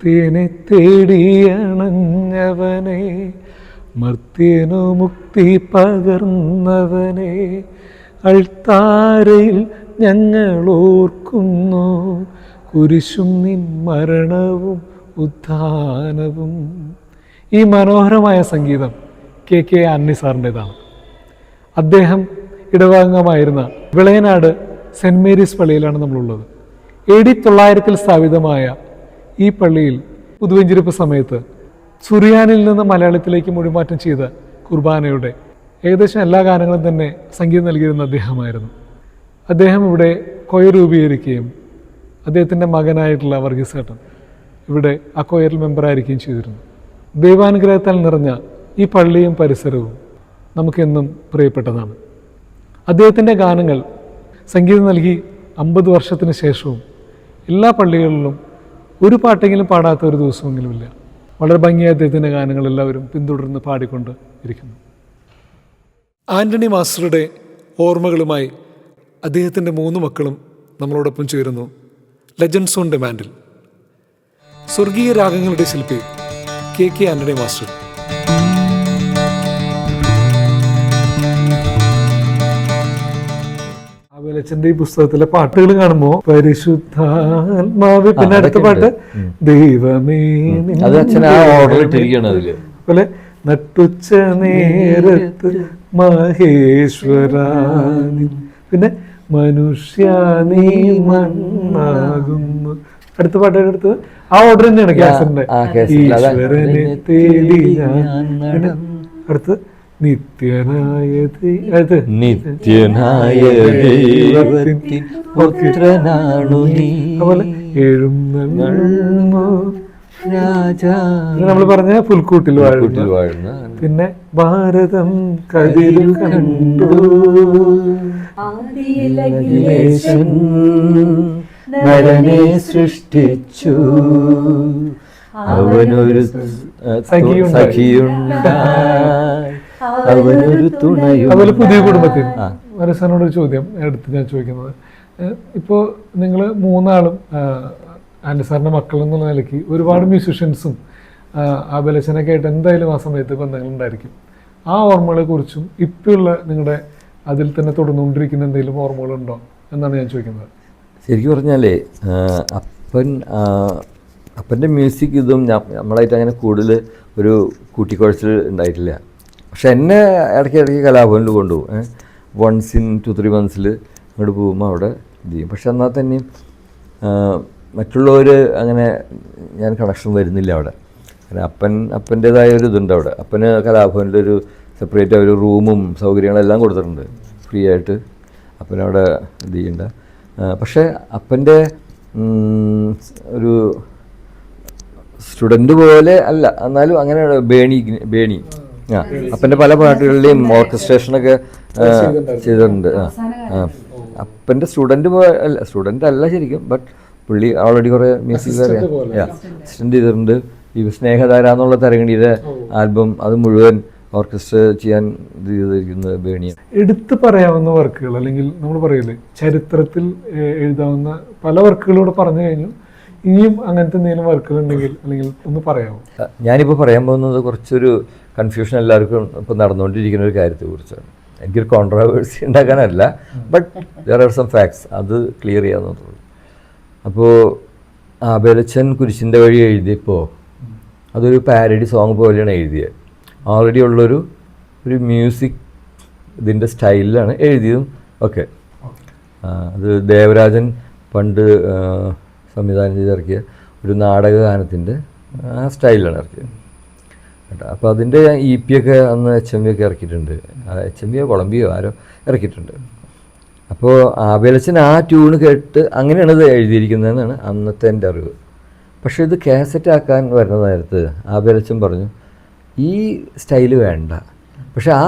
മർത്യനെ തേടിയണഞ്ഞവനെ മർത്യനു മുക്തി പകർന്നവനെ അൾത്താരയിൽ ഞങ്ങൾ ഓർക്കുന്നു കുരിശും നിൻ മരണവും ഉത്ഥാനവും. ഈ മനോഹരമായ സംഗീതം കെ കെ അന്നി സാറിന്റെതാണ്. അദ്ദേഹം ഇടവാംഗമായിരുന്ന വിളയനാട് സെന്റ് മേരീസ് പള്ളിയിലാണ് നമ്മളുള്ളത്. എ ഡി തൊള്ളായിരത്തിൽ സ്ഥാപിതമായ ഈ പള്ളിയിൽ പുതുവെഞ്ചിരിപ്പ് സമയത്ത് സുറിയാനിൽ നിന്ന് മലയാളത്തിലേക്ക് മൊഴിമാറ്റം ചെയ്ത കുർബാനയുടെ ഏകദേശം എല്ലാ ഗാനങ്ങളും തന്നെ സംഗീതം നൽകിയിരുന്ന അദ്ദേഹമായിരുന്നു. അദ്ദേഹം ഇവിടെ കൊയർ രൂപീകരിക്കുകയും അദ്ദേഹത്തിന്റെ മകനായിട്ടുള്ള വർഗീസേട്ടൻ ഇവിടെ ആ കൊയറിൽ മെമ്പറായിരിക്കുകയും ചെയ്തിരുന്നു. ദൈവാനുഗ്രഹത്താൽ നിറഞ്ഞ ഈ പള്ളിയും പരിസരവും നമുക്കെന്നും പ്രിയപ്പെട്ടതാണ്. അദ്ദേഹത്തിന്റെ ഗാനങ്ങൾ സംഗീതം നൽകി അമ്പത് വർഷത്തിന് ശേഷവും എല്ലാ പള്ളികളിലും ഒരു പാട്ടെങ്കിലും പാടാത്ത ഒരു ദിവസമെങ്കിലുമില്ല വളരെ ഭംഗിയായ അദ്ദേഹത്തിന്റെ ഗാനങ്ങൾ എല്ലാവരും പിന്തുടർന്ന് പാടിക്കൊണ്ട് ഇരിക്കുന്നു. ആന്റണി മാസ്റ്ററുടെ ഓർമ്മകളുമായി അദ്ദേഹത്തിന്റെ മൂന്ന് മക്കളും നമ്മളോടൊപ്പം ചേരുന്നു. ലെജൻസ് ഓൺ ഡിമാൻഡിൽ സ്വർഗീയ രാഗങ്ങളുടെ ശില്പി കെ കെ ആന്റണി മാസ്റ്റർ. അഭിലച്ചന്റെ ഈ പുസ്തകത്തിലെ പാട്ടുകൾ കാണുമ്പോ പരിശുദ്ധാത്മാവ്. പിന്നെ അടുത്ത പാട്ട് ദൈവമേ നിൻ അത് അച്ഛൻ ആ ഓർഡർ ഇട്ടിരിക്കുകയാണ് അതിൽ. പോലെ നട്ടുച്ച നേരത്ത് മഹേശ്വര പിന്നെ മനുഷ്യ നീ മണ്ണാകുന്നു. അടുത്ത പാട്ട് എടുത്തത്? ആ ഓർഡർ തന്നെയാണ് ക്യാസറിന്റെ. അതാ. ഈശ്വരനെ തേടി ഞാൻ അടുത്ത് നിത്യനായ ദൈ- നിത്യനായ ദൈവത്തിൻ പുത്രനാണു നീ. അതുപോലെ എഴുന്നള്ളു രാജാ. നമ്മൾ പറഞ്ഞ പുൽക്കൂട്ടിൽ വാഴുന്നു വാഴുന്ന പിന്നെ ഭാരതം കതിരു കണ്ടു. നരനെ സൃഷ്ടിച്ചു. അവനൊരു സഖിയുണ്ടായി. അവനൊരു തുണയും അതുപോലെ പുതിയ കുടുംബത്തിൽ. ഒരു ചോദ്യം എടുത്ത് ഞാൻ ചോദിക്കുന്നത്. ഇപ്പോൾ ഇപ്പോ നിങ്ങൾ മൂന്നാളും ആൻഡി സാറിന്റെ മക്കൾ എന്നുള്ള നിലയ്ക്ക് ഒരുപാട് മ്യൂസിഷ്യൻസും അഭിലച്ചനൊക്കെ ആയിട്ട് എന്തായാലും ആ സമയത്ത് ബന്ധങ്ങളുണ്ടായിരിക്കും. ആ ഓർമ്മകളെ കുറിച്ചും ഇപ്പോഴുള്ള നിങ്ങളുടെ അതിൽ തന്നെ തുടർന്നുകൊണ്ടിരിക്കുന്ന എന്തെങ്കിലും ഓർമ്മകളുണ്ടോ എന്നാണ് ഞാൻ ചോദിക്കുന്നത്. ശരിക്കും പറഞ്ഞാലേ അപ്പൻ അപ്പന്റെ മ്യൂസിക് ഇതും നമ്മളായിട്ട് അങ്ങനെ കൂടുതൽ ഒരു കൂട്ടിക്കുഴച്ചിൽ ഉണ്ടായിട്ടില്ല. പക്ഷെ എന്നെ ഇടയ്ക്ക് ഇടയ്ക്ക് കലാഭവനിൽ കൊണ്ടുപോകും. വൺസ് ഇൻ ടു ത്രീ മന്ത്സിൽ അങ്ങോട്ട് പോകുമ്പോൾ അവിടെ ഇത് ചെയ്യും. പക്ഷെ എന്നാൽ തന്നെയും മറ്റുള്ളവർ അങ്ങനെ ഞാൻ കണക്ഷൻ വരുന്നില്ല അവിടെ. കാരണം അപ്പൻ അപ്പന്റേതായ ഒരു ഇതുണ്ട് അവിടെ. അപ്പന് കലാഭവനിലൊരു സെപ്പറേറ്റ് ഒരു റൂമും സൗകര്യങ്ങളെല്ലാം കൊടുത്തിട്ടുണ്ട്. ഫ്രീ ആയിട്ട് അപ്പനവിടെ ഇത് ചെയ്യണ്ട. പക്ഷേ അപ്പന്റെ ഒരു സ്റ്റുഡന്റ് പോലെ അല്ല. എന്നാലും അങ്ങനെ ബേണി ബേണി. അപ്പന്റെ പല പാട്ടുകളിലെയും ഓർക്കസ്ട്രേഷനൊക്കെ ഒക്കെ ചെയ്തിട്ടുണ്ട്. ആ ആ. അപ്പന്റെ സ്റ്റുഡന്റ് അല്ല സ്റ്റുഡന്റ് അല്ല ശരിക്കും ബട്ട് പുള്ളി ഓൾറെഡി കുറേ മ്യൂസിക് അസിസ്റ്റന്റ് ചെയ്തിട്ടുണ്ട്. ഈ സ്നേഹധാര എന്നുള്ള തരങ്ങണിയുടെ ആൽബം അത് മുഴുവൻ ഓർക്കസ്ട്ര ചെയ്യാൻ ഇത് ചെയ്തിരിക്കുന്നത് ബേണിയാണ്. എടുത്തു പറയാവുന്ന വർക്കുകൾ അല്ലെങ്കിൽ നമ്മൾ പറയില്ലേ ചരിത്രത്തിൽ എഴുതാവുന്ന പല വർക്കുകളും കൂടെ പറഞ്ഞു കഴിഞ്ഞു. ഇനിയും അങ്ങനത്തെ എന്തെങ്കിലും വർക്കുകൾ ഉണ്ടെങ്കിൽ അല്ലെങ്കിൽ ഒന്ന് പറയാമോ? ഞാനിപ്പോൾ പറയാൻ പോകുന്നത് കുറച്ചൊരു കൺഫ്യൂഷൻ എല്ലാവർക്കും ഇപ്പോൾ നടന്നുകൊണ്ടിരിക്കുന്ന ഒരു കാര്യത്തെക്കുറിച്ചാണ്. എനിക്കൊരു controversy ഉണ്ടാക്കാനല്ല but there are some facts അത് ക്ലിയർ ചെയ്യാന്നുള്ളൂ അപ്പോൾ ആബേലച്ചൻ കുരിശിന്റെ വഴി എഴുതിയപ്പോൾ അതൊരു പാരഡി സോങ് പോലെയാണ് എഴുതിയത് ഓൾറെഡി ഉള്ളൊരു ഒരു മ്യൂസിക് ഇതിന്റെ സ്റ്റൈലിലാണ് എഴുതിയതും ഒക്കെ. അത് ദേവരാജൻ പണ്ട് സംവിധാനം ചെയ്തിറക്കിയ ഒരു നാടക ഗാനത്തിന്റെ ആ സ്റ്റൈലിലാണ് ഇറക്കിയത്. കേട്ടോ. അപ്പോൾ അതിന്റെ ഇ പി ഒക്കെ അന്ന് എച്ച് എം വി ഒക്കെ ഇറക്കിയിട്ടുണ്ട് എച്ച് എം വിയോ കൊളംബിയോ ആരോ ഇറക്കിയിട്ടുണ്ട്. അപ്പോൾ ആബേലച്ചൻ ആ ട്യൂണ് കേട്ട് അങ്ങനെയാണ് ഇത് എഴുതിയിരിക്കുന്നതെന്നാണ് അന്നത്തെ എന്റെ അറിവ്. പക്ഷേ ഇത് കാസറ്റ് ആക്കാൻ വരുന്ന നേരത്ത് ആബേലച്ചൻ പറഞ്ഞു ഈ സ്റ്റൈൽ വേണ്ട. പക്ഷെ ആ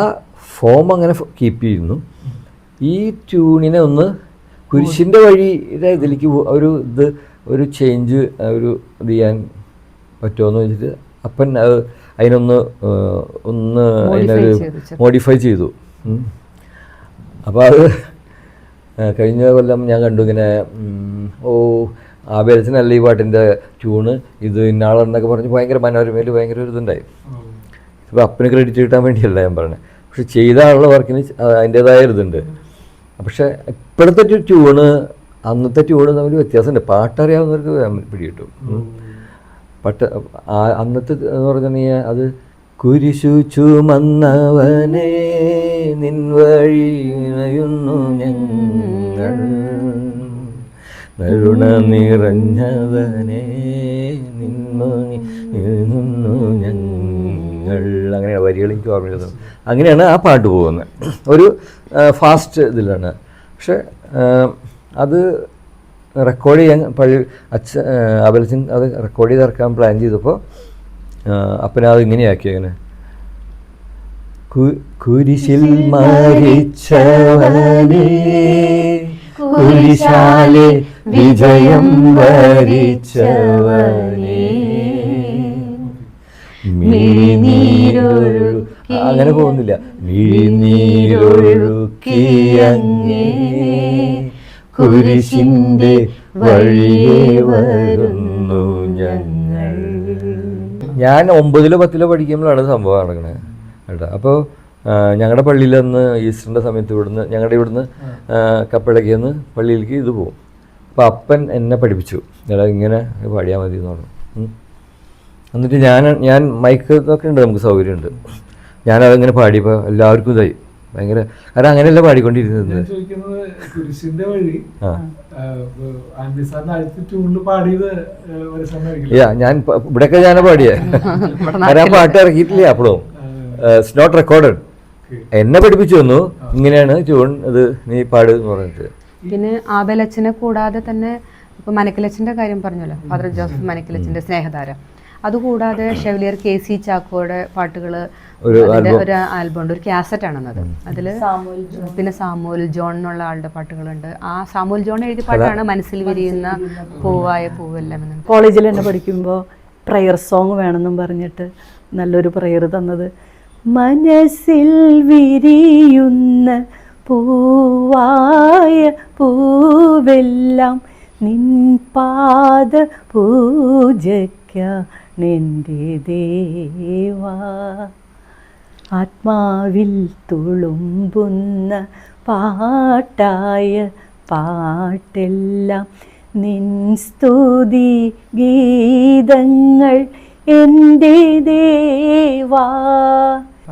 ഫോം അങ്ങനെ കീപ്പ് ചെയ്യുന്നു. ഈ ട്യൂണിനെ ഒന്ന് കുരിശിന്റെ വഴിയുടെ ഇതിലേക്ക് ഒരു ഇത് ഒരു ചേഞ്ച് ഒരു ഇത് ചെയ്യാൻ പറ്റുമോയെന്ന് വെച്ചിട്ട് അപ്പൻ അത് അതിനൊന്ന് ഒന്ന് അതിനൊരു മോഡിഫൈ ചെയ്തു. അപ്പോൾ അത് കഴിഞ്ഞ കൊല്ലം ഞാൻ കണ്ടു ഇങ്ങനെ ഓ ആബേലച്ചനല്ല ഈ പാട്ടിന്റെ ട്യൂണ് ഇത് ഇന്നാളെന്നൊക്കെ പറഞ്ഞ് ഭയങ്കര മനോരമയിൽ ഭയങ്കര ഒരു ഇതുണ്ടായി. ഇപ്പോൾ അപ്പന് ക്രെഡിറ്റ് കിട്ടാൻ വേണ്ടിയല്ല ഞാൻ പറഞ്ഞത് പക്ഷെ ചെയ്ത ആളുടെ വർക്കിന് അതിന്റേതായ ഒരു ഇതുണ്ട്. പക്ഷേ ഇപ്പോഴത്തെ ട്യൂണ് അന്നത്തെ ട്യൂണ് തമ്മിൽ വ്യത്യാസമുണ്ട്. പാട്ടറിയാവുന്നവർക്ക് പിടികിട്ടും. പട്ട് അന്നത്തെ എന്ന് പറഞ്ഞാൽ അത് കുരിശു ചുമന്നവനെ നിൻ വഴി നയുന്നു ഞങ്ങൾ. കരുണ നിറഞ്ഞവനെ നിന്നു ഞങ്ങൾ. അങ്ങനെ വരികൾ എനിക്ക് ഓർമ്മയില്ല അങ്ങനെയാണ് ആ പാട്ട് പോകുന്നത്. ഒരു ഫാസ്റ്റ് ഇതിലാണ്. പക്ഷെ അത് റെക്കോർഡ് ചെയ്യാൻ പഴയ അച്ഛ അബലച്ചൻ അത് റെക്കോർഡ് ചെയ്ത് ഇറക്കാൻ പ്ലാൻ ചെയ്തപ്പോൾ അപ്പനത് അത് ഇങ്ങനെയാക്കി അങ്ങനെ. കുരിശിൽ മരിച്ചവനെ കുരിശാലെ വിജയം വരിച്ചവനെ. അങ്ങനെ പോകുന്നില്ല. അങ്ങേ. കുരിശിന്റെ വഴിയേ വരുന്നു ഞങ്ങൾ. ഞാൻ ഒമ്പതിലോ പത്തിലോ പഠിക്കുമ്പോഴാണ് സംഭവം നടക്കുന്നത് കേട്ടോ. അപ്പോൾ ഞങ്ങളുടെ പള്ളിയിൽ അന്ന് ഈസ്റ്ററിന്റെ സമയത്ത് ഇവിടുന്ന് ഞങ്ങളുടെ ഇവിടുന്ന് കപ്പിളക്കി നിന്ന് പള്ളിയിലേക്ക് ഇത് പോകും അപ്പോൾ അപ്പൻ എന്നെ പഠിപ്പിച്ചു. എടാ ഇങ്ങനെ പാടിയാൽ മതി എന്ന് പറഞ്ഞു. ഉം. എന്നിട്ട് ഞാൻ ഞാൻ മൈക്ക് ഒക്കെ ഉണ്ട് നമുക്ക് സൗകര്യമുണ്ട്. ഞാനതങ്ങനെ പാടിയപ്പോൾ എല്ലാവർക്കും ഇതായി. ഭയങ്കര കാരണം അങ്ങനെയല്ല പാടിക്കൊണ്ടിരുന്നത്? കുരിശിന്റെ വഴി ഞാൻ ഇവിടെയൊക്കെ ഞാൻ പാടിയേ. ഞാൻ പാട്ട് ഇറക്കിയിട്ടില്ല അപ്പോഴും ഇറ്റ്സ് നോട്ട് റെക്കോർഡഡ് എന്നെ പഠിപ്പിച്ചു തന്നു. ഇങ്ങനെയാണ് ട്യൂൺ ഇത് നീ പാട് എന്ന് പറഞ്ഞിട്ട്. പിന്നെ ആബേലച്ചനെ കൂടാതെ തന്നെ ഇപ്പൊ മനക്കിലച്ചന്റെ കാര്യം പറഞ്ഞല്ലോ ഫാദർ ജോസഫ് മനക്കിലച്ചന്റെ സ്നേഹധാര അതുകൂടാതെ ഷെവലിയർ കെ സി ചാക്കോയുടെ പാട്ടുകൾ ഒരു ആൽബം. ഉണ്ട് ഒരു കാസറ്റ് ആണെന്നത് അതിൽ പിന്നെ സാമൂൽ ജോൺ എന്നുള്ള ആളുടെ പാട്ടുകളുണ്ട്. ആ സാമൂൽ ജോൺ എഴുതിയ പാട്ടാണ് മനസ്സിൽ വിരിയുന്ന പൂവായ പൂവെല്ലാം എന്ന്. കോളേജിൽ തന്നെ പഠിക്കുമ്പോൾ പ്രയർ സോങ് വേണമെന്നും പറഞ്ഞിട്ട് നല്ലൊരു പ്രയർ തന്നത്. മനസ്സിൽ വിരിയുന്ന പൂവായ പൂവെല്ലാം നിൻ പാദ പൂജയ്ക്കാണെന്റെ ദേവ. ആത്മാവിൽ തുളുമ്പുന്ന പാട്ടായ പാട്ടെല്ലാം നിൻ സ്തുതി ഗീതങ്ങൾ എന്റെ ദേവാ.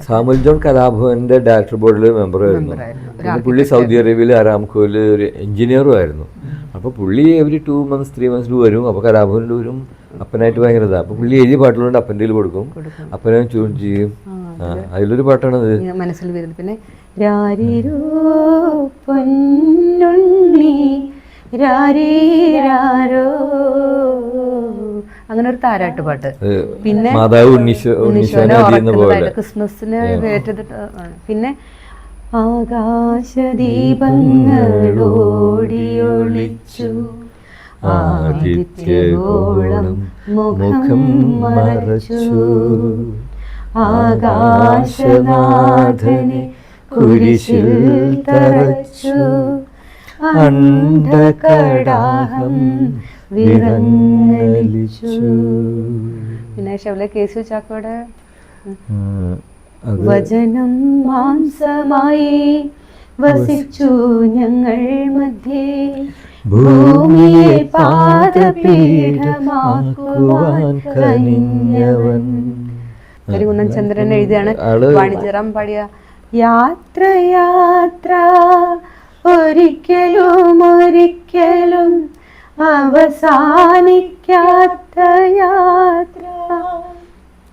സാമുൽ ജോൺ കലാഭവന്റെ ഡയറക്ടർ ബോർഡിൽ മെമ്പർ ആയിരുന്നു. പുള്ളി സൗദി അറേബ്യയിലെ അരാംകോയിൽ ഒരു എഞ്ചിനീയറും ആയിരുന്നു. അപ്പോൾ പുള്ളി എവരി ടു മന്ത്സ് ത്രീ മന്ത്സിൽ വരും. അപ്പോൾ കലാഭവനിൽ വരും. അപ്പനായിട്ട് ഭയങ്കര ഇതാണ് അപ്പോൾ പുള്ളി എഴുതിയ പാട്ടുകളുണ്ട് അപ്പന്റെ കയ്യിൽ കൊടുക്കും. അപ്പനെ ചൂൺ ചെയ്യും. അതിലൊരു ഇങ്ങനെ മനസ്സിൽ വരുന്നത്. പിന്നെ അങ്ങനെ ഒരു താരാട്ട് പാട്ട്. പിന്നെ മാതാവ് ക്രിസ്മസിന് ഏറ്റെടുത്ത്. പിന്നെ ആകാശദീപങ്ങളോടിയൊളിച്ചു. ആദിത്യഗോളം മുഖം മറച്ചു. ആകാശനാഥനെ കുരിശിൽ തറച്ചു. അണ്ടകടാഹം വിറങ്ങലിച്ചു. പിന്നെ ഷെവലെ കേസു ചാക്കോടെ വചനം മാംസമായി വസിച്ചു ഞങ്ങൾ മധ്യേ. ഭൂമിയെ പാദപീഠമാക്കുവാൻ കനിഞ്ഞവൻ കരികുന്നൻ ചന്ദ്രൻ എഴുതിയാണ് വാണിജ്യറാം പാടിയ യാത്ര യാത്ര ഒരിക്കലും ഒരിക്കലും അവസാനിക്കാത്ത യാത്ര.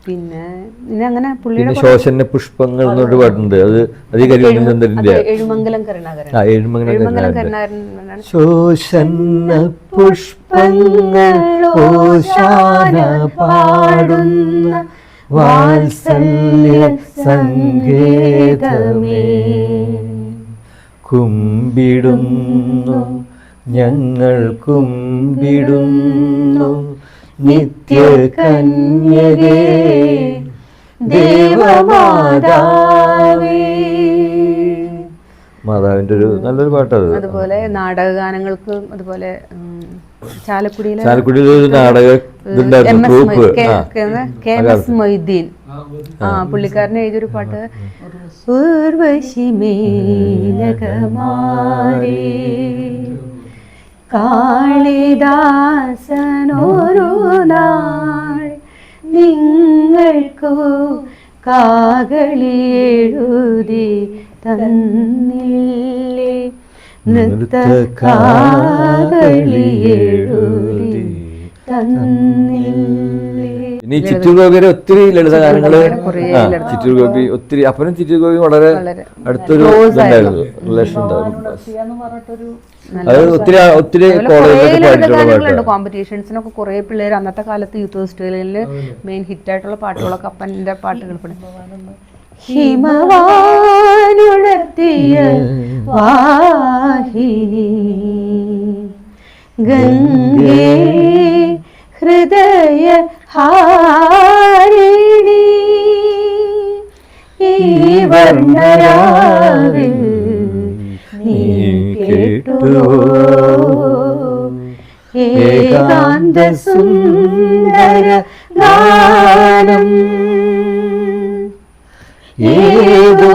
പിന്നെ പിന്നെ അങ്ങനെ പുള്ളിയുടെ ശോശന പുഷ്പങ്ങൾ എന്നൊരു പാട്ടുണ്ട്. അത് അത്. കരികുന്നൻ എഴുമംഗലം കരുണാകരൻ. എഴുമംഗലം. കരുണാകരൻ. ശോഷന്ന പുഷ്പങ്ങൾ ഓശാന പാടുന്ന വാത്സല്യ സങ്കേതമേ. കുമ്പിടുന്നു ഞങ്ങൾ കുമ്പിടുന്നു നിത്യ കന്യകേ ദേവമാതാവേ. മാതാവിന്റെ ഒരു നല്ലൊരു പാട്ടത്. അതുപോലെ നാടകഗാനങ്ങൾക്കും അതുപോലെ ചാലക്കുടിയിലെ ചാലക്കുടിയിൽ ഒരു നാടക കെ- എസ് മൊയ്തീൻ. ആ പുള്ളിക്കാരൻ എഴുതിയൊരു പാട്ട്. ഉർവശി മേനകമാരി കാളിദാസനൊരു നാൾ നിങ്ങൾക്കു കാകളിയെഴുതി തന്നില്ലേ. നൃത്ത കാകളിയെഴുതി തന്നില്ല തന്നില്ലേ. ഇനി ചിറ്റൂർ ഗോപിയുടെ ഒത്തിരി ലളിതഗാനങ്ങൾ ഗാനങ്ങൾ ആ ചിറ്റൂർ ഗോപി ഒത്തിരി അപ്പനും ചിറ്റൂർ ഗോപി വളരെ അടുത്തൊരു ഇതുണ്ടായിരുന്നു റിലേഷൻ ഉണ്ടായിരുന്നു അത് ഒത്തിരി ഒത്തിരി കോളേജിലൊക്കെ പാടിയിട്ടുള്ള കോമ്പറ്റീഷൻസിനൊക്കെ കുറെ പിള്ളേർ അന്നത്തെ കാലത്ത് യൂത്ത് ഫെസ്റ്റിവലിൽ മെയിൻ ഹിറ്റായിട്ടുള്ള പാട്ടുകളൊക്കെ അപ്പന്റെ പാട്ടുകൾ ഹിമവാനുണർത്തിയ വാഹിനി ഗംഗേ ഹൃദയ ഹാരിണി. ഈ വർണരാവിൽ നീ കേട്ടുവോ? ഏകാന്ത സുന്ദര ഗാനം. ഏതോ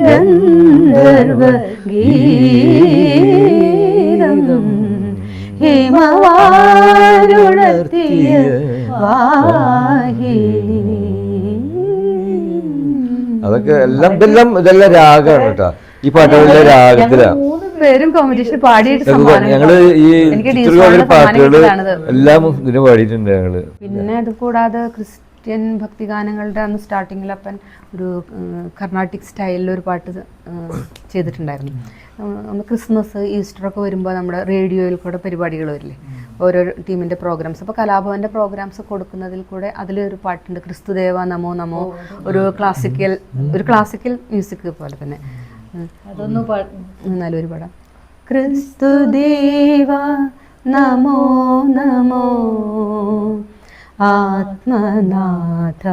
ഗന്ധർവ ഗീതം ഹിമവാരുണർത്തിയ വാഹിനി അതൊക്കെ എല്ലാം ഇതെല്ലാം ഇതെല്ലാം രാഗമാണ് കേട്ടോ. ഈ പാട്ടുകളിലെ രാഗത്തിലാണ് മൂന്ന് പേരും കോമ്പറ്റീഷൻ പാടിയിട്ട് ഞങ്ങൾ സമ്മാനം ഞങ്ങൾ ഈ പാട്ടുകൾ എല്ലാം ഇതിന് പാടിയിട്ടുണ്ട് ഞങ്ങൾ. പിന്നെ അത് കൂടാതെ ക്രിസ്ത്യൻ ഭക്തിഗാനങ്ങളുടെ അന്ന് സ്റ്റാർട്ടിങ്ങിൽ അപ്പൻ ഒരു കർണാട്ടിക് സ്റ്റൈലിൽ ഒരു പാട്ട് ചെയ്തിട്ടുണ്ടായിരുന്നു. ഒന്ന് ക്രിസ്മസ് ഈസ്റ്റർ ഒക്കെ വരുമ്പോൾ നമ്മുടെ റേഡിയോയിൽ കൂടെ പരിപാടികൾ വരില്ലേ? ഓരോ ടീമിന്റെ പ്രോഗ്രാംസ് അപ്പോൾ കലാഭവന്റെ പ്രോഗ്രാംസ് കൊടുക്കുന്നതിൽ കൂടെ അതിലൊരു പാട്ടുണ്ട് ക്രിസ്തുദേവ നമോ നമോ ഒരു ക്ലാസിക്കൽ ഒരു ക്ലാസിക്കൽ മ്യൂസിക് പോലെ തന്നെ. ഉം. നല്ലൊരു പടം. ക്രിസ്തുദേവ നമോ നമോ ആത്മനാഥ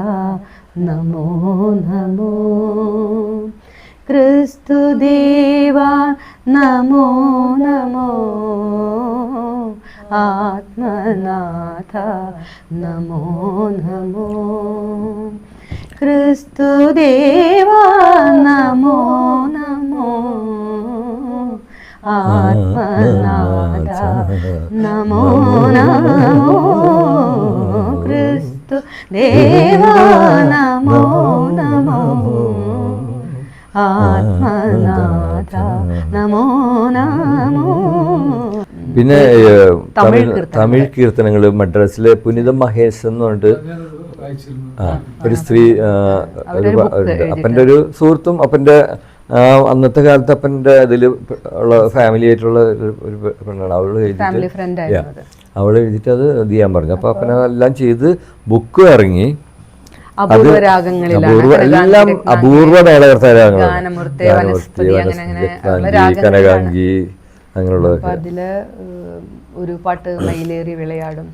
നമോ നമോ ക്രിസ്തുദേവ നമോ നമോ ആത്മനാഥ നമോ നമോ ക്രിസ്തുദേവ നമോ നമോ ആത്മനാഥ നമോ നമോ ക്രിസ്തു ദേവ നമോ നമോ ആത്മനാഥ നമോ നമോ പിന്നെ തമിഴ് തമിഴ് കീർത്തനങ്ങൾ. മദ്രാസിലെ പുനിത മഹേഷ് എന്ന് പറഞ്ഞിട്ട് ആ ഒരു സ്ത്രീ. അപ്പന്റെ ഒരു സുഹൃത്തും അപ്പന്റെ അന്നത്തെ കാലത്ത് അപ്പന്റെ ഇതിൽ ഉള്ള ഫാമിലി ആയിട്ടുള്ള ഒരു പെണ്ണാണ് അവൾ അത് അവൾ എഴുതിയിട്ട് അത് ചെയ്യാൻ പറഞ്ഞു. അപ്പോൾ അപ്പന എല്ലാം ചെയ്ത് ബുക്ക് ഇറങ്ങി. രാഗങ്ങളിലാണ് അപൂർവ എല്ലാം അപൂർവ രാഗങ്ങളിലാണ്. കനകാംഗി അങ്ങനെയുള്ളതൊക്കെ. അതിൽ ഒരു പാട്ട് മയിലേറി വിളയാടും.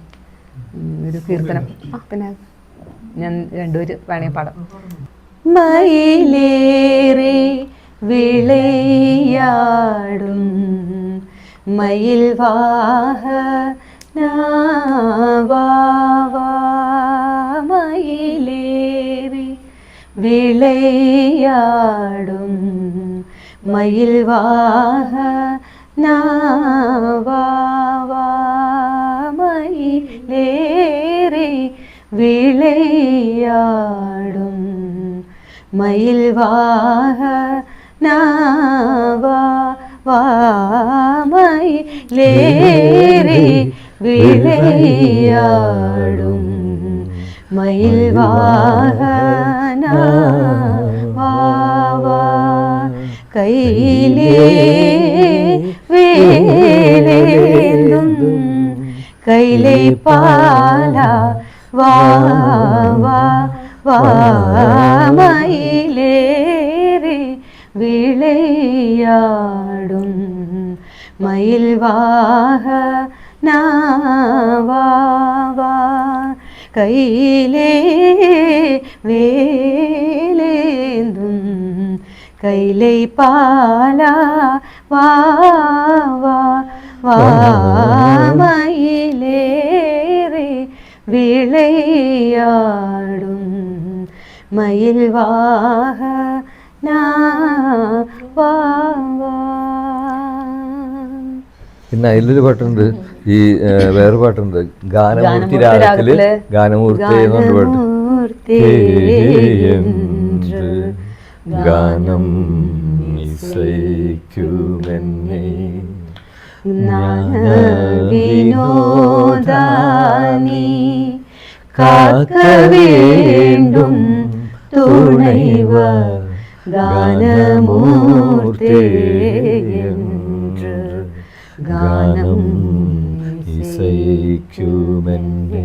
ഒരു കീർത്തനം. പിന്നെ ഞാൻ രണ്ടുപേര് വേണേ പാടാം. മയിലേറി വിളയാടും. മയിൽ വാഹ മയിലേറി വിളയാടും മയിൽ വാഹ മയിലേറി വിളയാടും മയിൽ വാഹ മയിലേറി വിളയാടും മയിൽ വാഹന വാവാ കയ്യിലേ വേലേന്തും കൈലേ പാല വാ വാ വാമയിലേറി വിളയാടും. മയിൽ വാഹ നാവാ കൈലേ വേലേന്തും കൈലൈ പാല വാമയിലേറെ വിളയാടും മയിൽ വാഹ വാ വാ പിന്നെ അതിലൊരു പാട്ടുണ്ട് ഈ വേറെ പാട്ടുണ്ട്. ഗാനമൂർത്തി രാഗത്തിൽ ഗാനമൂർത്തി എന്നുണ്ട് പാട്ട് ഗാനം ഇസൈക്കുമെന്നെ വിനോദാനി കാക്കവേണ്ടും തുണൈവ ഗാനമൂർത്തേ ഗാനം ഇസൈക്കുമെന്നെ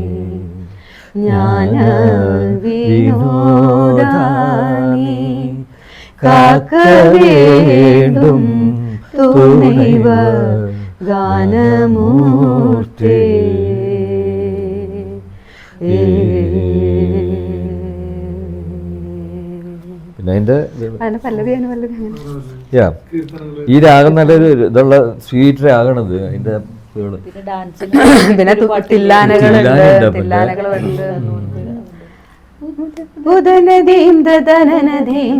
ജ്ഞാന വിനോദാനി കാക്കവേണ്ടും വേണ്ടും ഗാനമൂർത്തേ ഗാനമൂർത്തി പിന്നെ യാ ഈ രാഗം നല്ലൊരു ഇതുള്ള സ്വീറ്റ് രാഗണത്. അതിന്റെ പിന്നെ തില്ലാനകളുണ്ട്. ബുധനദീം ദനനദീം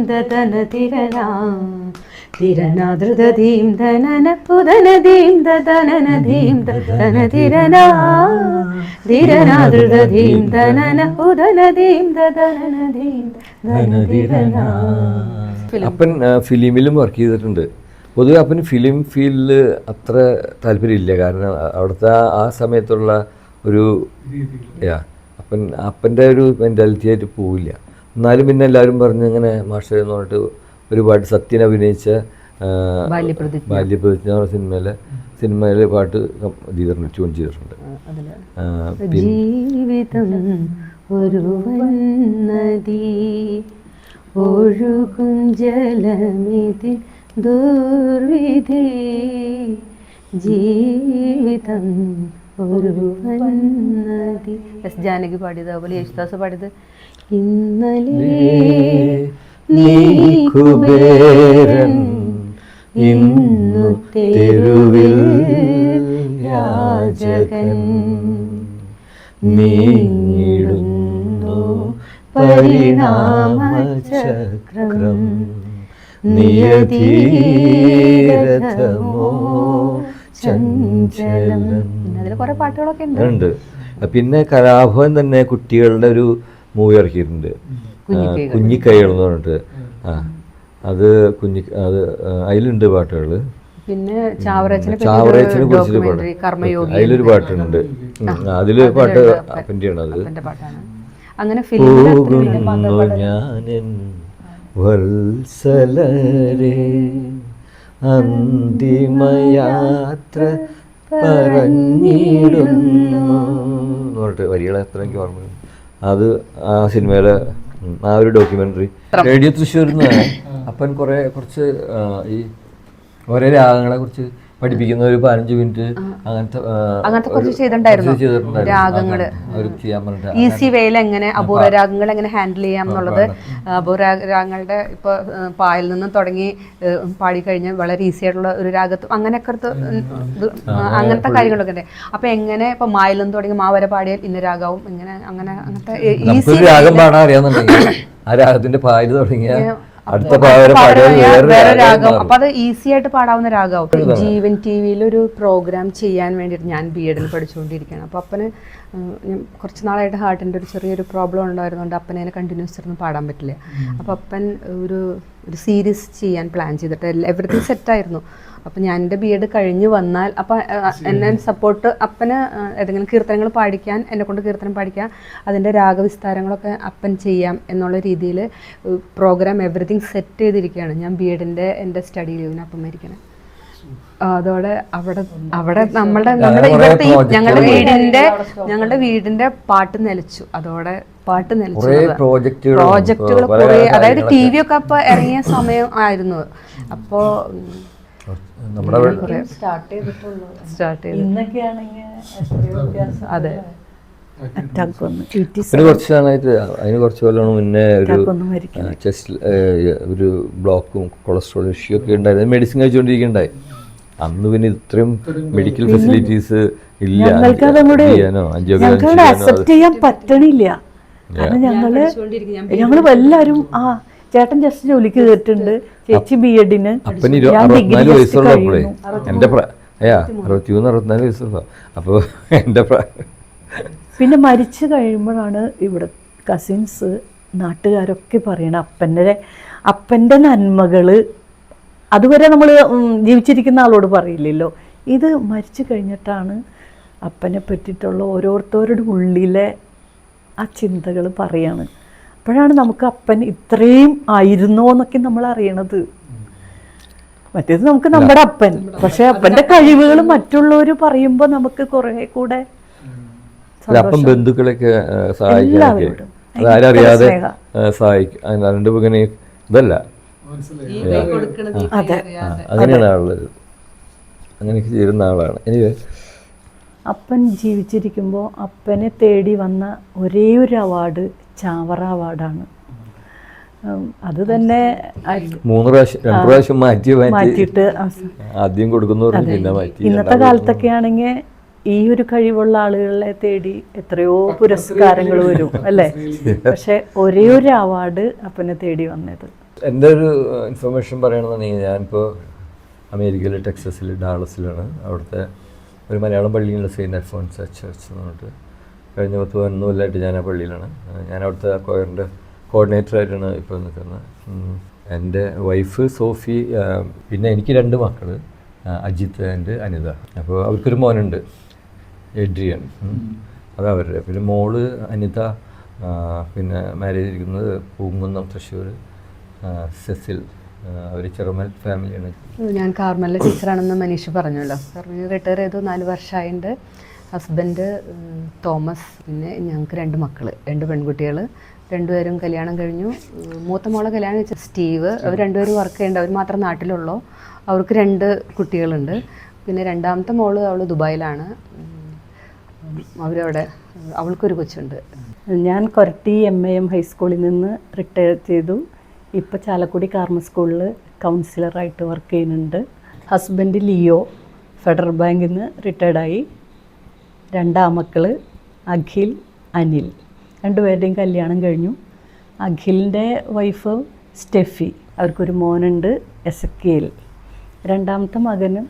തിരനാദൃതീം ദനന പുതനദീം ദനനദീം ദന തിരന തിരനാദൃതീം ദനന പുതനദീം ദനനദീം അപ്പൻ ഫിലിമിലും വർക്ക് ചെയ്തിട്ടുണ്ട്. പൊതുവെ അപ്പന് ഫിലിം ഫീൽഡിൽ അത്ര താല്പര്യമില്ല. കാരണം അവിടുത്തെ ആ- സമയത്തുള്ള ഒരു യാ അപ്പൻ അപ്പന്റെ ഒരു മെന്റാലിറ്റി ആയിട്ട് പോവില്ല. എന്നാലും പിന്നെ എല്ലാവരും പറഞ്ഞ് ഇങ്ങനെ മാസ്റ്റർ എന്ന് പറഞ്ഞിട്ട് ഒരുപാട് സത്യൻ അഭിനയിച്ച ബാല്യപ്രതിജ്ഞ. എന്ന സിനിമയിലെ സിനിമയിലെ പാട്ട് ചെയ്തിട്ടുണ്ട്. ട്യൂൺ ചെയ്തിട്ടുണ്ട് ജീവിതം ഒരു നദി ഒഴുകും ജലമിതി ദുർവിധി. ജീവിതം ഒരു നദി എസ് ജാനകി പാടിയത് അതുപോലെ യേശുദാസ് പാടിയത്. ഇന്നലെ നീ കുബേരൻ ഇന്നു തെരുവിൽ രാജകൻ നീങ്ങിടുന്നു പരിണാമചക്രം. നിയതീരഥമോ ചഞ്ചലം. അതിൽ കുറെ പാട്ടുകളൊക്കെ ഉണ്ട്. പിന്നെ കലാഭവൻ തന്നെ കുട്ടികളുടെ ഒരു മൂവി ഇറക്കിയിട്ടുണ്ട്. കുഞ്ഞിക്കൈകൾ. എന്ന് പറഞ്ഞിട്ട്. ആ അത് കുഞ്ഞി അത് അതിലുണ്ട് പാട്ടുകൾ. പിന്നെ ചാവറേച്ചനെ കുറിച്ചൊരു പാട്ട്. അതിലൊരു പാട്ടുണ്ട്. അതിൽ പാട്ട് അപ്പന്റെയാണ് അത്. അങ്ങനെ പോകുന്നു ഞാനെൻ വത്സലരെ അന്തിമയാത്ര പറഞ്ഞിടുന്നു. പറഞ്ഞിട്ട് വരികളെ എത്ര എനിക്ക് ഓർമ്മ അത് ആ സിനിമയിലെ ആ ഒരു ഡോക്യുമെന്ററി. റേഡിയോ തൃശ്ശൂരിൽ നിന്ന് അപ്പൻ കുറെ കുറച്ച് ഈ ഓരോ രാഗങ്ങളെ കുറിച്ച് പഠിപ്പിക്കുന്ന ഒരു പതിനഞ്ച് മിനിറ്റ് അങ്ങനത്തെ അങ്ങനത്തെ കുറച്ച് ചെയ്തിട്ടുണ്ടായിരുന്നു. രാഗങ്ങൾ. ഈസി വേയിൽ എങ്ങനെ അപൂർവ രാഗങ്ങൾ എങ്ങനെ ഹാൻഡിൽ ചെയ്യാം എന്നുള്ളത് അപൂർവ രാഗങ്ങളുടെ ഇപ്പൊ പായിൽ നിന്നും തുടങ്ങി പാടി പാടിക്കഴിഞ്ഞാൽ വളരെ ഈസി ആയിട്ടുള്ള ഒരു രാഗത്തും അങ്ങനെയൊക്കെ അങ്ങനത്തെ കാര്യങ്ങളൊക്കെ ഉണ്ട്. അപ്പൊ എങ്ങനെ ഇപ്പൊ മായിൽ നിന്ന് തുടങ്ങി മാ വരെ പാടിയാൽ ഇന്ന രാഗാവും ഇങ്ങനെ അങ്ങനെ അങ്ങനത്തെ ഈസി രാഗം പാടാൻ അറിയാന്നുണ്ടെങ്കിൽ ആ രാഗത്തിന്റെ പായൽ തുടങ്ങിയ അടുത്ത വേറെ രാഗം അപ്പൊ അത് ഈസി ആയിട്ട് പാടാവുന്ന രാഗമാവും ജീവൻ ടി വിയിൽ ഒരു പ്രോഗ്രാം ചെയ്യാൻ വേണ്ടിയിട്ട് ഞാൻ ബി എഡിൽ പഠിച്ചുകൊണ്ടിരിക്കുകയാണ് അപ്പൊ അപ്പന് കുറച്ച് നാളായിട്ട് ഹാർട്ടിന്റെ ഒരു ചെറിയൊരു പ്രോബ്ലം ഉണ്ടായിരുന്നുകൊണ്ട് അപ്പനെ അതിനെ കണ്ടിന്യൂസ് ഇരുന്ന് പാടാൻ പറ്റില്ല. അപ്പൊ അപ്പൻ ഒരു ഒരു സീരീസ് ചെയ്യാൻ പ്ലാൻ ചെയ്തിട്ട് എവറിത്തിങ് സെറ്റായിരുന്നു അപ്പം ഞാൻ എന്റെ ബി എഡ് കഴിഞ്ഞ് വന്നാൽ അപ്പം എന്നെ സപ്പോർട്ട് അപ്പന് ഏതെങ്കിലും കീർത്തനങ്ങൾ പാടിക്കാൻ എന്നെ കൊണ്ട് കീർത്തനം പാടിക്കാൻ അതിന്റെ രാഗവിസ്താരങ്ങളൊക്കെ അപ്പൻ ചെയ്യാം എന്നുള്ള രീതിയിൽ പ്രോഗ്രാം എവറിഥിങ് സെറ്റ് ചെയ്തിരിക്കുകയാണ്. ഞാൻ ബി എഡിന്റെ എന്റെ സ്റ്റഡി ലീവിന് അപ്പം മരിക്കണം. അതോടെ അവിടെ അവിടെ നമ്മളുടെ നമ്മുടെ ഇവിടുത്തെ ഞങ്ങളുടെ വീടിന്റെ ഞങ്ങളുടെ വീടിന്റെ പാട്ട് നിലച്ചു. അതോടെ പാട്ട് നിലച്ചു കുറേ പ്രോജക്റ്റുകൾ കുറേ അതായത്. ടി വി ഒക്കെ അപ്പൊ ഇറങ്ങിയ സമയം ആയിരുന്നു. അപ്പോ നമ്മുടെ സ്റ്റാർട്ട് ചെയ്തിട്ടുള്ളൂ. അതെ. പിന്നെ കുറച്ച് നാളായിട്ട് അതിന് കുറച്ച് കൊല്ലം മുന്നേ ഒരു ചെസ്റ്റ് ഒരു ബ്ലോക്കും കൊളസ്ട്രോൾ ഇഷ്യൂ ഒക്കെ ഉണ്ടായിരുന്നു മെഡിസിൻ കഴിച്ചുകൊണ്ടിരിക്കുന്നുണ്ടായി അന്ന് പിന്നെ ഇത്രയും മെഡിക്കൽ ഫെസിലിറ്റീസ് ഇല്ല. ചെയ്യാനോ അക്സെപ്റ്റ് ചെയ്യാൻ പറ്റണില്ല. കാരണം ഞങ്ങൾ ഞങ്ങൾ എല്ലാവരും ആ ചേട്ടൻ ജസ്റ്റ് ജോലിക്ക് കയറിയിട്ടുണ്ട് ചേച്ചി ബി എഡിന് അപ്പന് അറുപത്തിനാല് വയസ്സുള്ളപ്പോഴേ എന്റെ അയ്യാ അറുപത്തിമൂന്ന് അറുപത്തിനാല് വയസ്സുള്ള. അപ്പോൾ എന്റെ പിന്നെ മരിച്ചു കഴിയുമ്പോഴാണ് ഇവിടെ കസിൻസ് നാട്ടുകാരൊക്കെ പറയണ അപ്പന്റെ അപ്പന്റെ നന്മകൾ അതുവരെ നമ്മൾ ജീവിച്ചിരിക്കുന്ന ആളോട് പറയില്ലല്ലോ. ഇത് മരിച്ചു കഴിഞ്ഞിട്ടാണ് അപ്പനെ പറ്റിയിട്ടുള്ള ഓരോരുത്തരുടെ ഉള്ളിലെ ആ ചിന്തകൾ പറയാണ്. അപ്പോഴാണ് നമുക്ക് അപ്പൻ ഇത്രയും ആയിരുന്നോ എന്നൊക്കെ നമ്മൾ അറിയണത്. മറ്റേത് നമുക്ക് നമ്മുടെ അപ്പൻ. പക്ഷെ അപ്പന്റെ കഴിവുകൾ മറ്റുള്ളവർ പറയുമ്പോൾ നമുക്ക് കുറെ കൂടെ അപ്പം ബന്ധുക്കളൊക്കെ ആ, സഹായിക്കാനൊക്കെ എല്ലാവരോടും. അത് ആരും അറിയാതെ സ്നേഹം. ആ, സഹായിക്കും. അല്ലാണ്ട് ഇങ്ങനെ ഇതല്ല. അങ്ങനെയാണ് ആളുള്ളത്. അങ്ങനെയൊക്കെ ചേരുന്ന ആളാണ്. ഇനി അപ്പൻ ജീവിച്ചിരിക്കുമ്പോൾ അപ്പനെ തേടി വന്ന ഒരേ ഒരു അവാർഡ് ചാവറ അവാർഡാണ് അത് തന്നെ ആയിരത്തി- മൂന്ന് പ്രാവശ്യം രണ്ട് പ്രാവശ്യം മാറ്റി മാറ്റി. മാറ്റിയിട്ട് ആദ്യം കൊടുക്കുന്നവരും പിന്നെ മാറ്റി. ഇന്നത്തെ കാലത്തൊക്കെ ആണെങ്കിൽ ഈ ഒരു കഴിവുള്ള ആളുകളെ തേടി എത്രയോ പുരസ്കാരങ്ങൾ വരും അല്ലേ? പക്ഷെ ഒരേ ഒരു അവാർഡ് അപ്പനെ തേടി വന്നത്. എന്റെ ഒരു ഇൻഫർമേഷൻ പറയണമെന്നുണ്ടെങ്കിൽ ഞാനിപ്പോൾ അമേരിക്കയിലെ ടെക്സസിൽ ഡാളസിലാണ്. അവിടുത്തെ ഒരു മലയാളം പള്ളിയിലുള്ള സെയിന്റ് അൽഫോൺസ് ചർച്ച് എന്ന് പറഞ്ഞിട്ട് കഴിഞ്ഞ പത്ത് പതിനൊന്ന് കൊല്ലമായിട്ട് ഞാൻ ആ പള്ളിയിലാണ്. ഞാൻ അവിടുത്തെ കോയറിന്റെ കോർഡിനേറ്ററായിട്ടാണ് ഇപ്പോൾ നിൽക്കുന്നത്. എന്റെ വൈഫ് സോഫി പിന്നെ എനിക്ക് രണ്ട് മക്കൾ അജിത്ത് ആൻഡ് അനിത. അപ്പോൾ അവർക്കൊരു മോനുണ്ട് എഡ്രിയൻ. അത് അവരുടെ. പിന്നെ മോൾ അനിത പിന്നെ മാരേജ് ഇരിക്കുന്നത് പൂങ്കുന്നം തൃശ്ശൂർ സെസിൽ. ഫാമിലിയാണ് ഞാൻ കാർമലിലെ ടീച്ചറാണെന്ന് മനീഷ് പറഞ്ഞല്ലോ. കാർമൽ റിട്ടയർ ചെയ്തു നാല് വർഷമായിട്ട് ഹസ്ബൻഡ് തോമസ് പിന്നെ ഞങ്ങൾക്ക് രണ്ട് മക്കൾ രണ്ട് പെൺകുട്ടികൾ രണ്ടുപേരും കല്യാണം കഴിഞ്ഞു. മൂത്ത മോളെ കല്യാണം കഴിച്ച സ്റ്റീവ് അവർ രണ്ടുപേരും വർക്ക് ചെയ്യേണ്ട അവർ മാത്രം നാട്ടിലുള്ളൂ. അവർക്ക് രണ്ട് കുട്ടികളുണ്ട്. പിന്നെ രണ്ടാമത്തെ മോൾ അവൾ ദുബായിലാണ്. അവരവിടെ അവൾക്കൊരു കൊച്ചുണ്ട്. ഞാൻ കൊരട്ടി എം എ എം ഹൈസ്കൂളിൽ നിന്ന് റിട്ടയർ ചെയ്തു. ഇപ്പോൾ ചാലക്കുടി കാർമ സ്കൂളിൽ കൗൺസിലറായിട്ട് വർക്ക് ചെയ്യുന്നുണ്ട്. ഹസ്ബൻഡ് ലിയോ ഫെഡറൽ ബാങ്കിൽ നിന്ന് റിട്ടയർഡായി രണ്ടാമക്കൾ അഖിൽ അനിൽ. രണ്ടുപേരുടെയും കല്യാണം കഴിഞ്ഞു. അഖിലിന്റെ വൈഫ് സ്റ്റെഫി. അവർക്കൊരു മോനുണ്ട് എസ് കെയിൽ രണ്ടാമത്തെ മകനും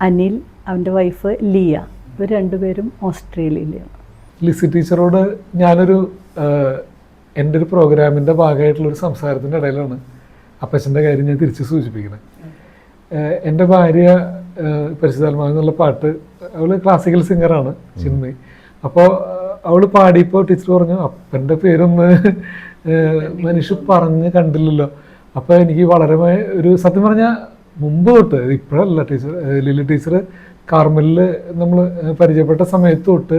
അനിൽ അവന്റെ വൈഫ് ലിയ. ഇവർ രണ്ടുപേരും ഓസ്ട്രേലിയയിലാണ്. ലിസി ടീച്ചറോട് ഞാനൊരു എന്റെ ഒരു പ്രോഗ്രാമിന്റെ ഭാഗമായിട്ടുള്ള ഒരു സംസാരത്തിന്റെ ഇടയിലാണ് അപ്പച്ചന്റെ കാര്യം ഞാൻ തിരിച്ച് സൂചിപ്പിക്കുന്നത്. എന്റെ ഭാര്യ പരിശുദ്ധാത്മാവ് എന്നുള്ള പാട്ട്. അവൾ ക്ലാസിക്കൽ സിംഗറാണ് ചിന്മയി അപ്പോൾ അവൾ പാടിയപ്പോൾ ടീച്ചർ പറഞ്ഞു അപ്പന്റെ പേരൊന്ന് മനുഷ്യ പറഞ്ഞ് കണ്ടില്ലല്ലോ. അപ്പോൾ എനിക്ക് വളരെ ഒരു സത്യം പറഞ്ഞാൽ മുമ്പ് തൊട്ട് ഇപ്പോഴല്ല ടീച്ചർ ലിലി ടീച്ചർ കാർമലിൽ നമ്മൾ പരിചയപ്പെട്ട സമയത്ത് തൊട്ട്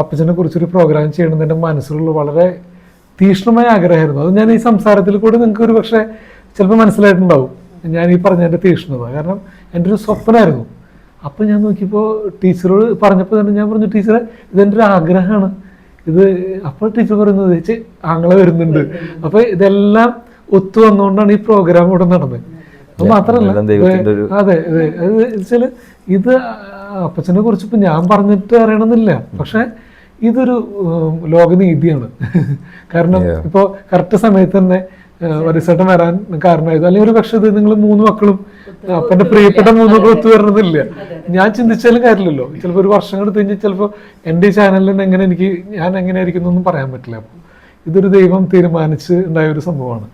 അപ്പച്ചനെ കുറിച്ചൊരു പ്രോഗ്രാം ചെയ്യണമെന്ന് എന്റെ മനസ്സിലുള്ള വളരെ തീഷ്ണമായ ആഗ്രഹമായിരുന്നു. അത് ഞാൻ ഈ സംസാരത്തിൽ കൂടി നിങ്ങൾക്ക് ഒരു പക്ഷേ ചിലപ്പോൾ മനസ്സിലായിട്ടുണ്ടാവും. ഞാൻ ഈ പറഞ്ഞതിന്റെ തീക്ഷ്ണത കാരണം എന്റെ ഒരു സ്വപ്നമായിരുന്നു അപ്പം ഞാൻ നോക്കിയപ്പോൾ ടീച്ചറോട് പറഞ്ഞപ്പോൾ തന്നെ ഞാൻ പറഞ്ഞു ടീച്ചറെ ഇതെന്റെ ഒരു ആഗ്രഹമാണ്. ഇത് അപ്പോൾ ടീച്ചർ പറയുന്നത് വെച്ച് ആങ്ങളെ വരുന്നുണ്ട്. അപ്പോൾ ഇതെല്ലാം ഒത്തു വന്നുകൊണ്ടാണ് ഈ പ്രോഗ്രാം ഇവിടെ നടന്നത്. അത് മാത്രമല്ല അതെ അതെ. അത് വെച്ചാൽ ഇത് അപ്പച്ചനെ കുറിച്ച് ഇപ്പം ഞാൻ പറഞ്ഞിട്ട് അറിയണമെന്നില്ല. പക്ഷേ ഇതൊരു ലോകനീതിയാണ്. കാരണം ഇപ്പോൾ കറക്റ്റ് സമയത്ത് തന്നെ വരിസേട്ടൻ വരാൻ കാരണമായത്. അല്ലെങ്കിൽ ഒരു പക്ഷേ ഇത് നിങ്ങൾ മൂന്ന് മക്കളും അപ്പന്റെ പ്രിയപ്പെട്ട മൂന്ന് മക്കളും ഒത്തുവരണമെന്നില്ല ഞാൻ ചിന്തിച്ചാലും കാര്യമില്ലല്ലോ. ചിലപ്പോൾ ഒരു വർഷം എടുത്ത് കഴിഞ്ഞാൽ ചിലപ്പോൾ എന്റെ ഈ ചാനലിൽ എങ്ങനെ എനിക്ക് ഞാൻ എങ്ങനെ ആയിരിക്കുന്നു ഒന്നും പറയാൻ പറ്റില്ല. അപ്പോൾ ഇതൊരു ദൈവം തീരുമാനിച്ച് ഉണ്ടായ ഒരു സംഭവമാണ്.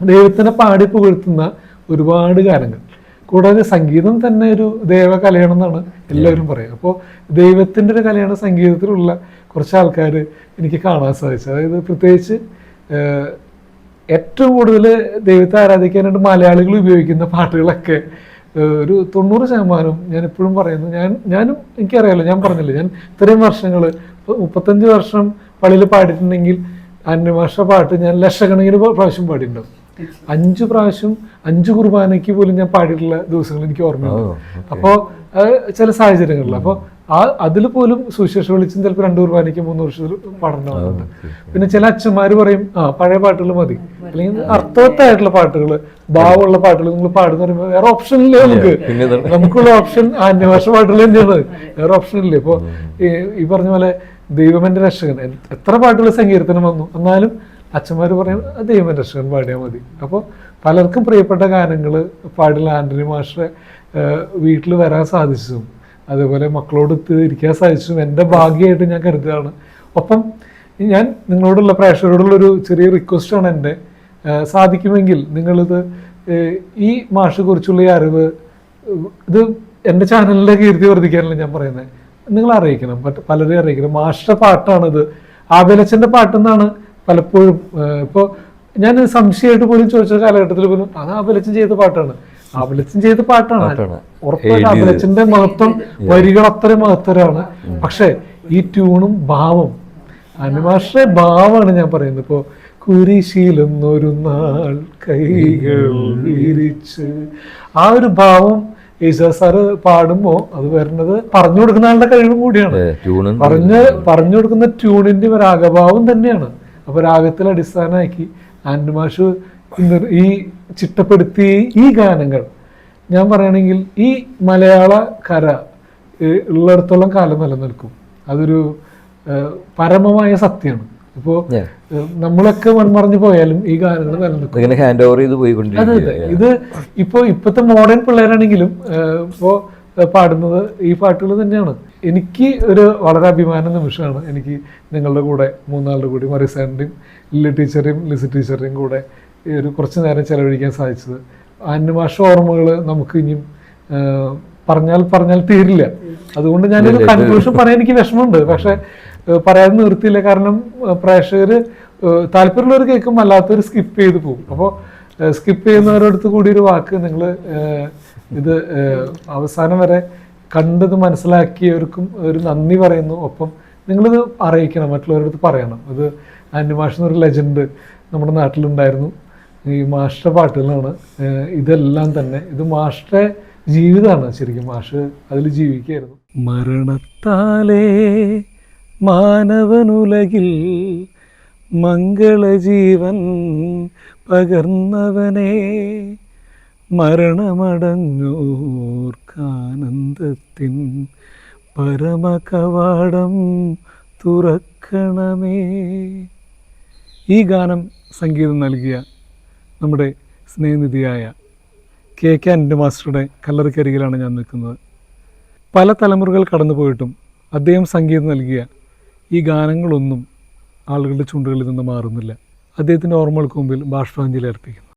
ദൈവത്തിനെ പാടി പുകഴ്ത്തുന്ന ഒരുപാട് ഗാനങ്ങൾ. കൂടാതെ സംഗീതം തന്നെ ഒരു ദേവകലയാണെന്നാണ് എല്ലാവരും പറയുക. അപ്പോൾ ദൈവത്തിന്റെ ഒരു കലയാണ് സംഗീതത്തിലുള്ള കുറച്ച് ആൾക്കാർ എനിക്ക് കാണാൻ സാധിച്ചത്. അതായത് പ്രത്യേകിച്ച് ഏറ്റവും കൂടുതൽ ദൈവത്തെ ആരാധിക്കാനായിട്ട് മലയാളികൾ ഉപയോഗിക്കുന്ന പാട്ടുകളൊക്കെ ഒരു തൊണ്ണൂറ് ശതമാനം ഞാൻ എപ്പോഴും പറയുന്നു. ഞാൻ ഞാനും എനിക്കറിയാലോ ഞാൻ പറഞ്ഞില്ലേ ഞാൻ ഇത്രയും വർഷങ്ങൾ മുപ്പത്തഞ്ച് വർഷം പള്ളിയിൽ പാടിയിട്ടുണ്ടെങ്കിൽ അന്യഭാഷ പാട്ട് ഞാൻ ലക്ഷക്കണക്കിന് പ്രാവശ്യം പാടിയിട്ടുണ്ടാവും അഞ്ച് പ്രാവശ്യം അഞ്ച് കുർബാനയ്ക്ക് പോലും ഞാൻ പാടിയിട്ടുള്ള ദിവസങ്ങൾ എനിക്ക് ഓർമ്മയുണ്ട്. അപ്പോൾ ചില സാഹചര്യങ്ങളിൽ അപ്പോൾ ആ അതിൽ പോലും സുശേഷ വെളിച്ചം ചിലപ്പോൾ രണ്ടു കുർബാനയ്ക്ക് മൂന്ന് വർഷത്തിൽ പഠനമുണ്ട് പിന്നെ ചില അച്ഛന്മാർ പറയും ആ പഴയ പാട്ടുകൾ മതി. അല്ലെങ്കിൽ അർത്ഥവത്തായിട്ടുള്ള പാട്ടുകൾ ഭാവമുള്ള പാട്ടുകൾ നിങ്ങൾ പാടുന്ന പറയുമ്പോൾ വേറെ ഓപ്ഷൻ ഇല്ലേ നമുക്ക്? പിന്നെ നമുക്കുള്ള ഓപ്ഷൻ അന്യഭാഷ പാട്ടുകൾ തന്നെയാണ്. വേറെ ഓപ്ഷൻ ഇല്ലേ? ഇപ്പോൾ ഈ പറഞ്ഞ പോലെ ദൈവമെന്റെ രക്ഷകൻ. എത്ര പാട്ടുകൾ സങ്കീർത്തനം വന്നു? എന്നാലും അച്ഛന്മാർ പറയും "ആ ദൈവമെന്റെ രക്ഷകൻ പാടിയാൽ മതി. അപ്പോൾ പലർക്കും പ്രിയപ്പെട്ട ഗാനങ്ങൾ പാടില്ല. ആന്റണി മാഷെ വീട്ടിൽ വരാൻ സാധിച്ചതും അതേപോലെ മക്കളോട് ഇരിക്കാൻ സാധിച്ചു എന്റെ ഭാഗ്യമായിട്ട് ഞാൻ കരുതുകയാണ്. ഒപ്പം ഞാൻ നിങ്ങളോടുള്ള പ്രേക്ഷകരോടുള്ള ഒരു ചെറിയ റിക്വസ്റ്റാണ് എന്റെ. സാധിക്കുമെങ്കിൽ നിങ്ങളിത് ഈ മാഷെ കുറിച്ചുള്ള ഈ അറിവ് ഇത് എന്റെ ചാനലിലെ കീർത്തി വർദ്ധിക്കാനല്ല ഞാൻ പറയുന്നത് നിങ്ങൾ അറിയിക്കണം പലരെയും അറിയിക്കണം. മാഷ്ട പാട്ടാണിത്. ആബേലച്ചന്റെ പാട്ടെന്നാണ് പലപ്പോഴും ഇപ്പോൾ ഞാൻ സംശയമായിട്ട് പോലും ചോദിച്ച കാലഘട്ടത്തിൽ പോലും അത് ആബേലച്ചൻ ചെയ്ത പാട്ടാണ്. ആബേലച്ചൻ ചെയ്ത പാട്ടാണ്. ഉറപ്പായിട്ട് അഭിലച്ചന്റെ മഹത്വം വരികൾ അത്ര മഹത്തരമാണ് പക്ഷെ ഈ ട്യൂണും ഭാവം അനുമാഷെ ഭാവമാണ് ഞാൻ പറയുന്നത്. ഇപ്പോ കുരിശിലെന്നൊരു നാൾ കൈകൾ വിരിച്ച് ആ ഒരു ഭാവം യേശുദാസ് സാറ് പാടുമ്പോ അത് വരുന്നത് പറഞ്ഞു കൊടുക്കുന്ന ആളുടെ കഴിവും കൂടിയാണ്. ട്യൂണും പറഞ്ഞ് പറഞ്ഞു കൊടുക്കുന്ന ട്യൂണിന്റെ രാഗഭാവം തന്നെയാണ്. അപ്പൊ രാഗത്തിൽ അടിസ്ഥാനമാക്കി ആൻഡ്മാഷ് ഇന്ന് ഈ ചിട്ടപ്പെടുത്തി ഈ ഗാനങ്ങൾ. ഞാൻ പറയുകയാണെങ്കിൽ ഈ മലയാള കര ഉള്ളിടത്തോളം കാലം നിലനിൽക്കും. അതൊരു പരമമായ സത്യമാണ്. ഇപ്പോ നമ്മളൊക്കെ മൺമറഞ്ഞു പോയാലും ഈ ഗാനങ്ങൾ നിലനിൽക്കും. ഇങ്ങനെ ഹാൻഡ് ഓവർ ചെയ്ത് ഇത് ഇപ്പോ ഇപ്പോഴത്തെ മോഡേൺ പിള്ളേരാണെങ്കിലും ഇപ്പോ പാടുന്നത് ഈ പാട്ടുകൾ തന്നെയാണ്. എനിക്ക് ഒരു വളരെ അഭിമാന നിമിഷമാണ്. എനിക്ക് നിങ്ങളുടെ കൂടെ മൂന്നാളുടെ കൂടി മറിസാറിന്റെയും ലില്ലി ടീച്ചറേയും ലിസി ടീച്ചറേയും കൂടെ ഈ ഒരു കുറച്ച് നേരം ചെലവഴിക്കാൻ സാധിച്ചത്. അന്വേഷ ഓർമ്മകൾ നമുക്ക് ഇനിയും പറഞ്ഞാൽ പറഞ്ഞാൽ തീരില്ല. അതുകൊണ്ട് ഞാനൊരു കൺക്ലൂഷൻ പറയാൻ എനിക്ക് വിഷമമുണ്ട്. പക്ഷെ പറയാൻ നിർത്തിയില്ല കാരണം പ്രേക്ഷകർ താല്പര്യമുള്ളവർ കേൾക്കും അല്ലാത്തവർ സ്കിപ്പ് ചെയ്ത് പോകും. അപ്പോൾ സ്കിപ്പ് ചെയ്യുന്നവരടുത്ത് കൂടി ഒരു വാക്ക് നിങ്ങൾ ഇത് അവസാനം വരെ കണ്ടത് മനസ്സിലാക്കിയവർക്കും ഒരു നന്ദി പറയുന്നു. ഒപ്പം നിങ്ങളിത് അറിയിക്കണം മറ്റുള്ളവരടുത്ത് പറയണം. ഇത് ഒരു ലെജൻഡ് നമ്മുടെ നാട്ടിലുണ്ടായിരുന്നു. ഈ മാഷ്ട പാട്ടുകളാണ്. ഇതെല്ലാം തന്നെ. ഇത് മാഷ്ട ജീവിതമാണ് ശരിക്കും. മാഷ് അതിൽ ജീവിക്കുകയായിരുന്നു. മരണത്താലേ മാനവനുലകിൽ മംഗളജീവൻ പകർന്നവനെ മരണമടഞ്ഞോർക്കാനന്ദത്തിൻ പരമകവാടം തുറക്കണമേ. ഈ ഗാനം സംഗീതം നൽകിയ നമ്മുടെ സ്നേഹനിധിയായ കെ കെ ആൻഡ് മാസ്റ്ററുടെ കല്ലറക്കരികിലാണ് ഞാൻ നിൽക്കുന്നത്. പല തലമുറകൾ കടന്നുപോയിട്ടും അദ്ദേഹം സംഗീതം നൽകിയ ഈ ഗാനങ്ങളൊന്നും ആളുകളുടെ ചുണ്ടുകളിൽ നിന്ന് മാറുന്നില്ല. അദ്ദേഹത്തിന്റെ ഓർമ്മകൾക്ക് മുമ്പിൽ ബാഷ്പാഞ്ജലി അർപ്പിക്കുന്നു.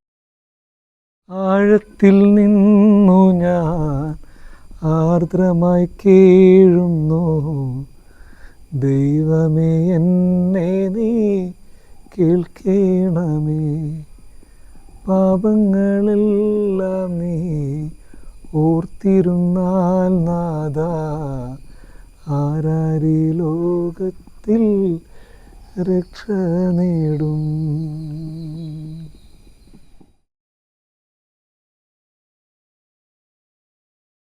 ആഴത്തിൽ നിന്നു ഞാൻ ആർദ്രമായി കേഴുന്നു. ദൈവമേ എന്നെ നീ കേൾക്കേണമേ. പാപങ്ങളെല്ലാം നീ ഓർത്തിരുന്നാൽ നാദ. ആരാരി ലോകത്തിൽ രക്ഷ നേടും.